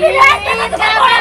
¡Mira, mira!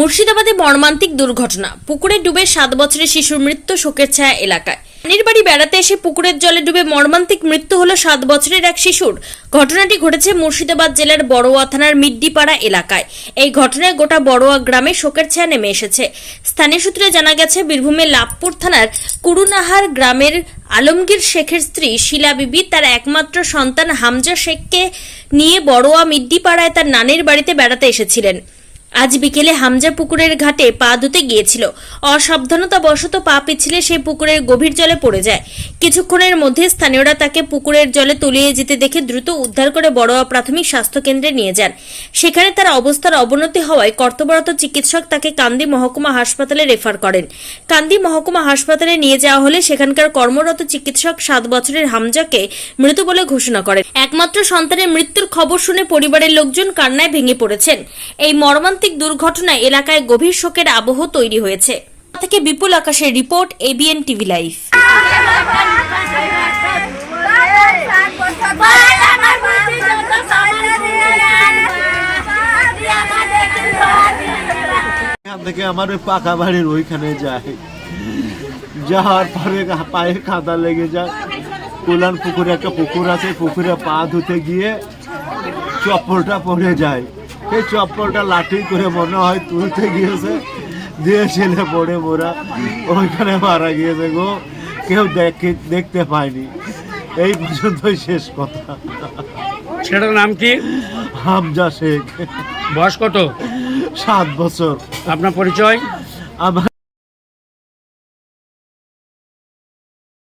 মুর্শিদাবাদে মর্মান্তিক দুর্ঘটনা। পুকুরে ডুবে সাত বছরের শিশুর মৃত্যু শোকের ছায়া এলাকায়। নানির বাড়ি বেড়াতে এসে পুকুরের জলে ডুবে মর্মান্তিক মৃত্যু হলো সাত বছরের এক শিশুর। ঘটনাটি ঘটেছে মুর্শিদাবাদ জেলার বড়োয়া থানার মিড্ডিপাড়া এলাকায়। এই ঘটনায় গোটা বড়োয়া গ্রামে শোকের ছায়া নেমে এসেছে। স্থানীয় সূত্রে জানা গেছে, বীরভূমের লাভপুর থানার কুরুনাহার গ্রামের আলমগীর শেখের স্ত্রী শিলা বিবি তার একমাত্র সন্তান হামজা শেখকে নিয়ে বড়োয়া মিড্ডিপাড়ায় তার নানির বাড়িতে বেড়াতে এসেছিলেন। আজ বিকেলে হামজা পুকুরের ঘাটে পা ধুতে গিয়েছিল। অসাবধানতা বশত পা পিছলে সেই পুকুরের গভীর জলে পড়ে যায়। কিছুক্ষণের মধ্যে স্থানীয়রা তাকে পুকুরের জলে তলিয়ে যেতে দেখে দ্রুত উদ্ধার করে বড়োয়া প্রাথমিক স্বাস্থ্য কেন্দ্রে নিয়ে যান। সেখানে তার অবস্থার অবনতি হওয়ায় কর্তব্যরত চিকিৎসক তাকে কান্দি মহকুমা হাসপাতালে রেফার করেন। কান্দি মহকুমা হাসপাতালে নিয়ে যাওয়া হলে সেখানকার কর্মরত চিকিৎসক সাত বছরের হামজাকে মৃত বলে ঘোষণা করেন। একমাত্র সন্তানের মৃত্যুর খবর শুনে পরিবারের লোকজন কান্নায় ভেঙে পড়েছেন। এই মর্মান্তিক দুর্ঘটনায় এলাকায় গভীর শোকের আবহ তৈরি হয়েছে। থেকে বিপুল আকাশের রিপোর্ট এবিএন টিভি লাইভ থেকে আমার ওই পাকা বাড়ির ওইখানে যায়। যাওয়ার পরে পায়ে কাদা লেগে যায়। কোলান পুকুরে একটা পুকুর আছে, পুকুরে পা ধুতে গিয়ে চপ্পলটা পড়ে যায়। সেই চপ্পলটা লাঠি করে মনে হয় তুলতে গিয়েছে। দিয়ে ছেলে পড়ে মোরা। ওইখানে মারা গিয়েছে গো। কেউ দেখে দেখতে পায়নি। এই পর্যন্তই শেষ কথা। ছেলেটার নাম কি? হামজা শেখ। বয়স কত? সাত বছর। আপনার পরিচয়? আমার